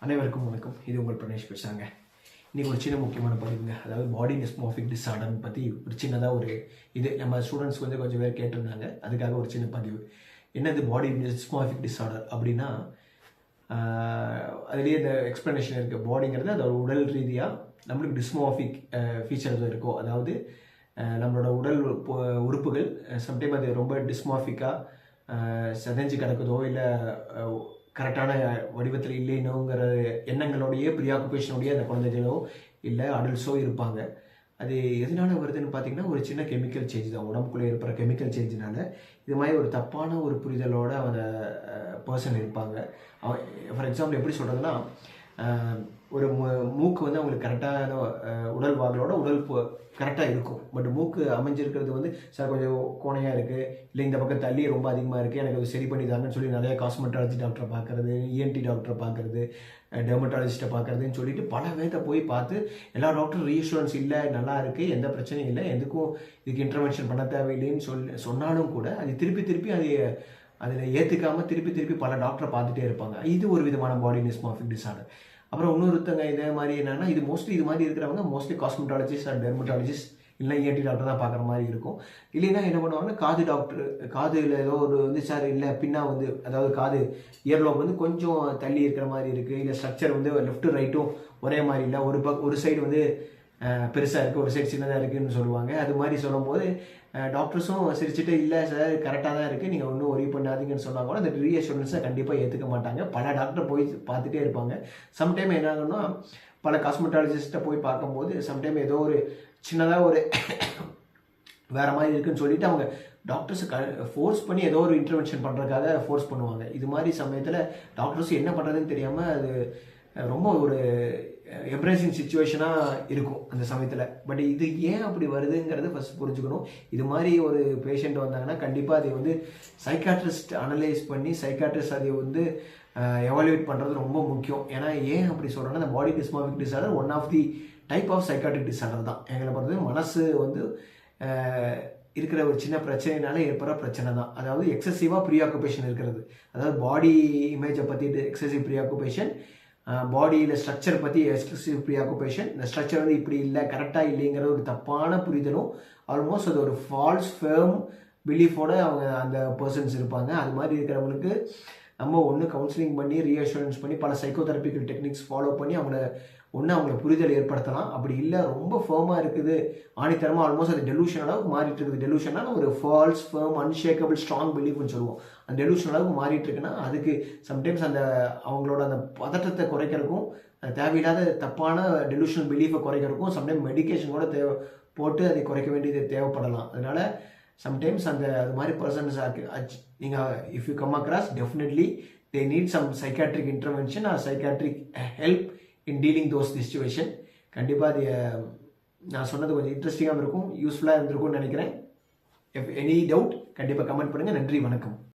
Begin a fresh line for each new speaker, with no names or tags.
அனைவருக்கும் வணக்கம். இது உங்கள் பிரணேஷ் பேசுகிறாங்க இன்றைக்கி ஒரு சின்ன முக்கியமான பதிவுங்க. அதாவது பாடி டிஸ்மாஃபிக் டிஸார்டர்னு பற்றி ஒரு சின்னதாக ஒரு இது. நம்ம ஸ்டூடெண்ட்ஸ் வந்து கொஞ்சம் பேர் கேட்டிருந்தாங்க. அதுக்காக ஒரு சின்ன பதிவு. என்னது பாடி டிஸ்மாஃபிக் டிஸார்டர் அப்படின்னா அதுலேயே இந்த எக்ஸ்ப்ளனேஷன் இருக்குது பாடிங்கிறது அதோட உடல் ரீதியாக நம்மளுக்கு டிஸ்மாஃபிக் ஃபீச்சர்ஸ் இருக்கோ அதாவது நம்மளோட உடல் உறுப்பு- உறுப்புகள் சம்டைம் அது ரொம்ப டிஸ்மாஃபிக்காக செதஞ்சு கிடக்குதோ இல்லை கரெக்டான வடிவத்தில் இல்லைனோங்கிற எண்ணங்களோடையே ப்ரியாக்குபேஷனோடய அந்த குழந்தைகளோ இல்லை அடல்ட்ஸோ இருப்பாங்க. அது எதனால வருதுன்னு பார்த்தீங்கன்னா ஒரு சின்ன கெமிக்கல் சேஞ்ச் தான். உடம்புக்குள்ளே இருக்கிற கெமிக்கல் சேஞ்சினால இது மாதிரி ஒரு தப்பான ஒரு புரிதலோட அந்த பர்சன் இருப்பாங்க. ஃபார் எக்ஸாம்பிள் எப்படி சொல்கிறதுனா ஒரு மூ- மூக்கு வந்து அவங்களுக்கு கரெக்டான உடல் வாங்கலோட உடல் கரெக்டாக இருக்கும். பட் மூக்கு அமைஞ்சிருக்கிறது வந்து சார் கொஞ்சம் கோணையாக இருக்குது இல்லை இந்த பக்கம் தள்ளி ரொம்ப அதிகமாக இருக்குது எனக்கு அது சரி பண்ணி தாங்கன்னு சொல்லி நிறையா காஸ்மெட்டாலஜி டாக்டரை பார்க்குறது இஎன்டி டாக்டரை பார்க்குறது டெர்மட்டாலஜிஸ்ட்டை பார்க்குறதுன்னு சொல்லிட்டு பல பேர்த்த போய் பார்த்து எல்லா டாக்டரும் ரீஷூரன்ஸ் இல்லை நல்லா இருக்குது எந்த பிரச்சனையும் இல்லை. எதுக்கும் இதுக்கு இன்டர்வென்ஷன் பண்ண தேவையில்லைன்னு சொல்லி சொன்னாலும் கூட அது திருப்பி திருப்பி அது அதில் ஏற்றுக்காம திருப்பி திருப்பி பல டாக்டரை பார்த்துட்டே இருப்பாங்க. இது ஒரு விதமான பாடி நிஸ்மாஃபிக் டிசார்டர் அப்புறம் இன்னொருத்தங்க இதே மாதிரி என்னென்னா இது மோஸ்ட்லி இது மாதிரி இருக்கிறவங்க மோஸ்ட்லி காஸ்மெட்டாலஜிஸ்ட் அண்ட் டெர்மட்டாலஜிஸ்ட் இல்லை இஎன்டி டாக்டர் தான் பார்க்குற மாதிரி இருக்கும். இல்லைன்னா என்ன பண்ணுவாங்கன்னா காது டாக்டர் காதுல ஏதோ ஒரு வந்து சார் இல்லை பின்னா வந்து அதாவது காது இயர்லோப் வந்து கொஞ்சம் தள்ளி இருக்கிற மாதிரி இருக்குது இல்லை ஸ்ட்ரக்சர் வந்து லெஃப்ட்டு ரைட்டும் ஒரே மாதிரி இல்லை. ஒரு பக் ஒரு சைடு வந்து பெருசாக இருக்குது ஒரு சைடு சின்னதாக இருக்குன்னு சொல்லுவாங்க. அது மாதிரி சொல்லும்போது டாக்டர்ஸும் சிரிச்சுட்டு இல்லை சார் கரெக்டாக தான் இருக்குது நீங்கள் ஒன்றும் ஒரி பண்ணாதீங்கன்னு சொன்னாங்க கூட அந்த ரீஅஷூரன்ஸை கண்டிப்பாக ஏற்றுக்க மாட்டாங்க. பல டாக்டர் போய் பார்த்துட்டே இருப்பாங்க. சம்டைம் என்ன ஆகுன்னா பல காஸ்மெட்டாலஜிஸ்ட்டை போய் பார்க்கும்போது சம்டைம் ஏதோ ஒரு சின்னதாக ஒரு வேறு மாதிரி இருக்குன்னு சொல்லிட்டு அவங்க டாக்டர்ஸ் க ஃபோர்ஸ் பண்ணி ஏதோ ஒரு இன்டர்வென்ஷன் பண்ணுறதுக்காக ஃபோர்ஸ் பண்ணுவாங்க. இது மாதிரி சமயத்தில் டாக்டர்ஸ் என்ன பண்ணுறதுன்னு தெரியாமல் அது ரொம்ப ஒரு எம்ப்ரேசிங் சுச்சுவேஷனாக இருக்கும் அந்த சமயத்தில். பட் இது ஏன் அப்படி வருதுங்கிறத ஃபஸ்ட் புரிஞ்சுக்கணும். இது மாதிரி ஒரு பேஷண்ட் வந்தாங்கன்னா கண்டிப்பாக அதை வந்து சைக்காட்ரிஸ்ட் அனலைஸ் பண்ணி சைக்காட்ரிஸ்ட் அதை வந்து எவாலுவேட் பண்ணுறது ரொம்ப முக்கியம். ஏன்னா ஏன் அப்படி சொல்கிறேன்னா அந்த body dysmorphic disorder one of the type of psychiatric disorder தான். எங்களை பொறுத்தவரை மனசு வந்து இருக்கிற ஒரு சின்ன பிரச்சனைனால ஏற்படுற பிரச்சனை தான். அதாவது எக்ஸசிவாக ப்ரீஆக்குபேஷன் இருக்கிறது. அதாவது பாடி இமேஜை பற்றி எக்ஸசிவ் ப்ரீஆக்குபேஷன் பாடியில் ஸ்ட்ரக்சர் பற்றி எக்ஸ்க்ளூசிவ் ப்ரீ ஆக்குபேஷன் இந்த ஸ்ட்ரக்சர் வந்து இப்படி இல்லை கரெக்டாக இல்லைங்கிற ஒரு தப்பான புரிதலும் ஆல்மோஸ்ட் அது ஒரு ஃபால்ஸ் ஃபேம் பிலீஃபோட அவங்க அந்த பர்சன்ஸ் இருப்பாங்க. அது மாதிரி இருக்கிறவங்களுக்கு நம்ம ஒன்று கவுன்சிலிங் பண்ணி ரீஅஷூரன்ஸ் பண்ணி பல சைக்கோதெரபிக்கல் டெக்னிக்ஸ் ஃபாலோ பண்ணி அவங்கள ஒன்று அவங்கள புரிதல் ஏற்படுத்தலாம். அப்படி இல்லை ரொம்ப ஃபேமாக இருக்குது. ஆணித்தரமாக ஆல்மோஸ்ட் அது டெலூஷன் அளவுக்கு மாறிட்டு இருக்குது. டெலூஷனால ஒரு ஃபால்ஸ் ஃபேம் அன்ஷேக்கபிள் ஸ்ட்ராங் பிலீஃப்னு சொல்லுவோம். அந்த டெலூஷன் அளவுக்கு மாறிட்டு இருக்குன்னா அதுக்கு சம்டைம்ஸ் அந்த அவங்களோட அந்த பதட்டத்தை குறைக்கிறதுக்கும் தேவையில்லாத தப்பான டெலூஷனல் பிலீஃபை குறைக்கிறதுக்கும் சம்டைம் மெடிகேஷன் கூட தேவை போட்டு அதை குறைக்க வேண்டியது தேவைப்படலாம். அதனால சம்டைம்ஸ் அந்த அது மாதிரி பர்சன்ஸ் நீங்கள் if you come across definitely they need some psychiatric intervention or psychiatric help in dealing those situation கண்டிப்பாக அது நான் சொன்னது கொஞ்சம் இன்ட்ரெஸ்டிங்காகவும் இருக்கும் யூஸ்ஃபுல்லாக இருந்திருக்கும்னு நினைக்கிறேன். இஃப் எனி டவுட் கண்டிப்பாக கமெண்ட் பண்ணுங்கள் நன்றி வணக்கம்.